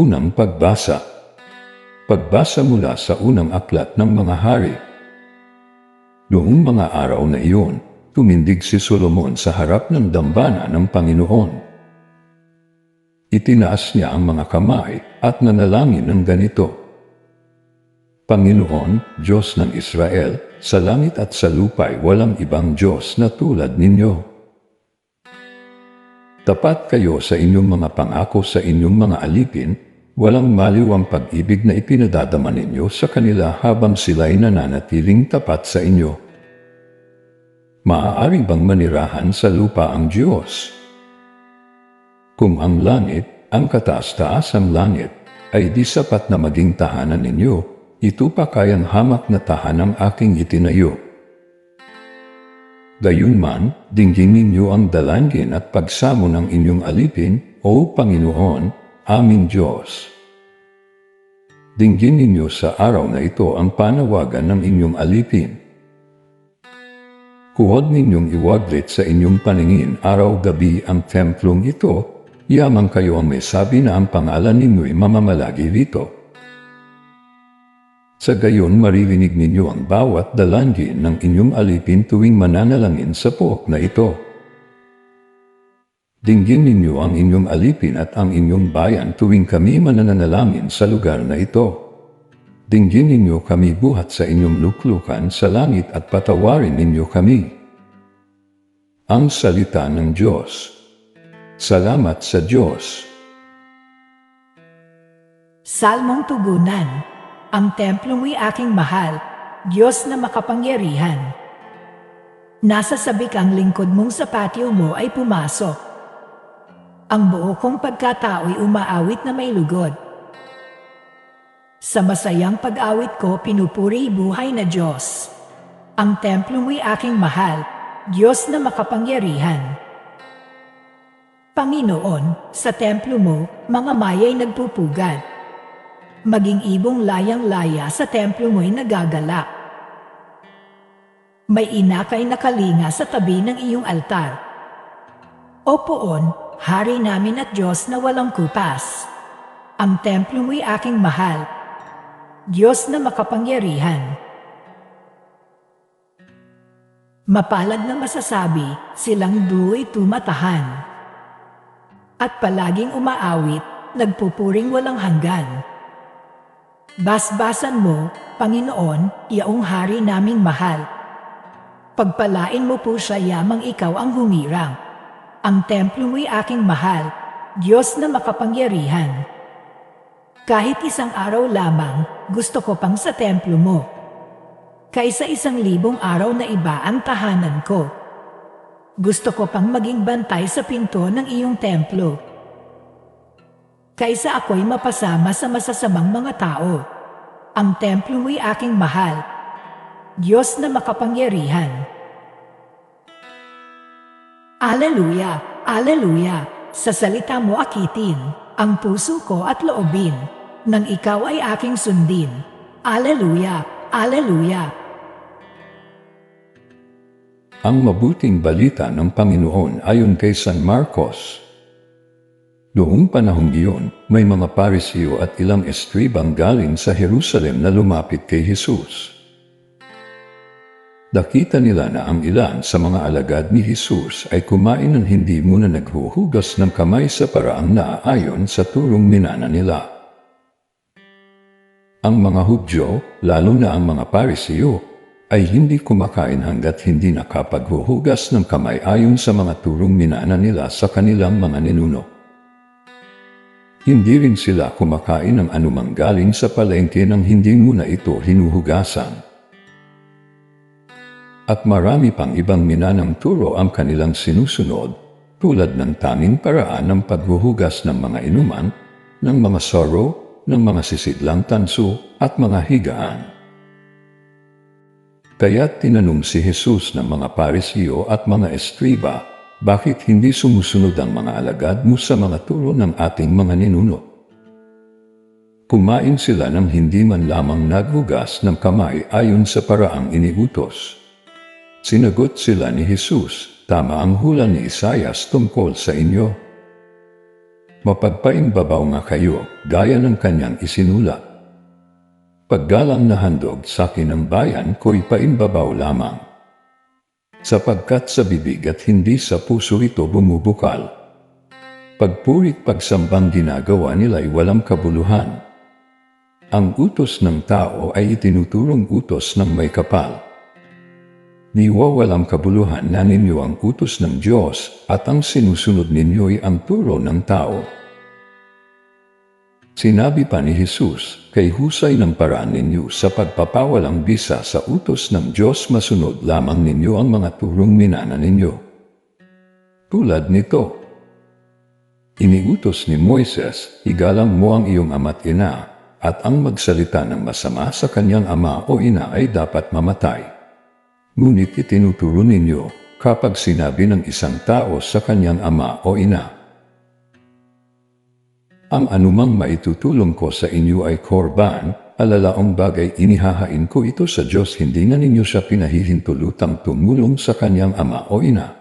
Unang pagbasa Pagbasa mula sa unang aklat ng mga hari. Noong mga araw na iyon, tumindig si Solomon sa harap ng dambana ng Panginoon. Itinaas niya ang mga kamay at nanalangin ng ganito. Panginoon, Diyos ng Israel, sa langit at sa lupa'y walang ibang Diyos na tulad ninyo. Tapat kayo sa inyong mga pangako sa inyong mga alipin, walang maliw ang pag-ibig na ipinadadama ninyo sa kanila habang sila'y nananatiling tapat sa inyo. Maaari bang manirahan sa lupa ang Diyos? Kung ang langit, ang kataas-taas ang langit, ay di sapat na maging tahanan ninyo, ito pa kayang hamak na tahanang aking itinayo. Gayunman, dinggin ninyo ang dalangin at pagsamo ng inyong alipin, O Panginoon, aming Diyos. Dinggin ninyo sa araw na ito ang panawagan ng inyong alipin. Huwag ninyong iwaglit sa inyong paningin araw-gabi ang templong ito, yamang kayo ang may sabi na ang pangalan ninyo'y mamamalagi rito. Sa gayon maririnig ninyo ang bawat dalangin ng inyong alipin tuwing mananalangin sa pook na ito. Dinggin ninyo ang inyong alipin at ang inyong bayan tuwing kami mananalangin sa lugar na ito. Dinggin ninyo kami buhat sa inyong luklukan sa langit at patawarin ninyo kami. Ang salita ng Diyos. Salamat sa Diyos. Salmong Tugunan Ang templo mo'y aking mahal, Diyos na makapangyarihan. Nasa sabik ang lingkod mong sa patio mo ay pumasok. Ang buo kong pagkatao'y umaawit na may lugod. Sa masayang pag-awit ko, pinupuri buhay na Diyos. Ang templo mo'y aking mahal, Diyos na makapangyarihan. Panginoon, sa templo mo, mga maya'y nagpupugad. Maging ibong layang-laya sa templo mo'y nagagalak. May inakay na kalinga sa tabi ng iyong altar. O poon, hari namin at Diyos na walang kupas. Ang templo mo'y aking mahal. Diyos na makapangyarihan. Mapalad na masasabi, silang duo'y tumatahan. At palaging umaawit, nagpupuring walang hanggan. Basbasan mo, Panginoon, iyaong hari naming mahal. Pagpalain mo po siya yamang ikaw ang humirang. Ang templo mo'y aking mahal, Diyos na makapangyarihan. Kahit isang araw lamang, gusto ko pang sa templo mo. Kaysa isang libong araw na iba ang tahanan ko. Gusto ko pang maging bantay sa pinto ng iyong templo kaysa ako'y mapasama sa masasamang mga tao. Ang templo mo'y aking mahal. Diyos na makapangyarihan. Aleluya, Aleluya, sa salita mo akitin, ang puso ko at loobin, nang ikaw ay aking sundin. Aleluya, Aleluya. Ang mabuting balita ng Panginoon ayon kay San Marcos. Noong panahong iyon, may mga parisiyo at ilang estribang galing sa Jerusalem na lumapit kay Jesus. Nakita nila na ang ilan sa mga alagad ni Jesus ay kumain ng hindi muna naghuhugas ng kamay sa paraang naaayon sa turong minana nila. Ang mga Hudyo, lalo na ang mga Parisiyo, ay hindi kumakain hanggat hindi nakapaghuhugas ng kamay ayon sa mga turong minana nila sa kanilang mga ninuno. Hindi rin sila kumakain ng anumang galing sa palengke nang hindi muna ito hinuhugasan. At marami pang ibang minanang turo ang kanilang sinusunod, tulad ng tanging paraan ng paghuhugas ng mga inuman, ng mga soro, ng mga sisidlang tanso, at mga higaan. Kaya tinanong si Jesus ng mga parisiyo at mga estriba bakit hindi sumusunod ang mga alagad mo sa mga turo ng ating mga ninuno? Kumain sila ng hindi man lamang naghugas ng kamay ayon sa paraang iniutos. Sinagot sila ni Jesus, tama ang hula ni Isayas tungkol sa inyo. Mapagpaimbabaw nga kayo, gaya ng kanyang isinulat. Paggalang na handog sa akin ng bayan ko'y paimbabaw lamang. Sapagkat sa bibig at hindi sa puso ito bumubukal. Pagpurit pagsambang ginagawa nila'y walang kabuluhan. Ang utos ng tao ay itinuturong utos ng may kapal. Niwa walang kabuluhan na ninyo ang utos ng Diyos at ang sinusunod ninyo'y ang turo ng tao. Sinabi pa ni Jesus, kay husay ng paraan ninyo sa pagpapawalang bisa sa utos ng Diyos masunod lamang ninyo ang mga turong minana ninyo. Tulad nito, iniutos ni Moises, igalang mo ang iyong ama't ina, at ang magsalita ng masama sa kanyang ama o ina ay dapat mamatay. Ngunit itinuturo ninyo kapag sinabi ng isang tao sa kanyang ama o ina, ang anumang maitutulong ko sa inyo ay korban, alalaong bagay inihahain ko ito sa Diyos hindi na ninyo siya pinahihintulutang tumulong sa kanyang ama o ina.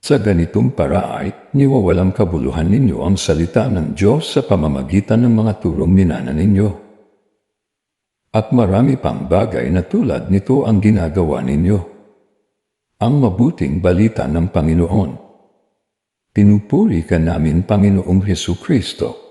Sa ganitong paraay, niwawalang kabuluhan ninyo ang salita ng Diyos sa pamamagitan ng mga turong minana ninyo. At marami pang bagay na tulad nito ang ginagawa ninyo. Ang mabuting balita ng Panginoon. Pinupuri ka namin, Panginoong Heso Kristo.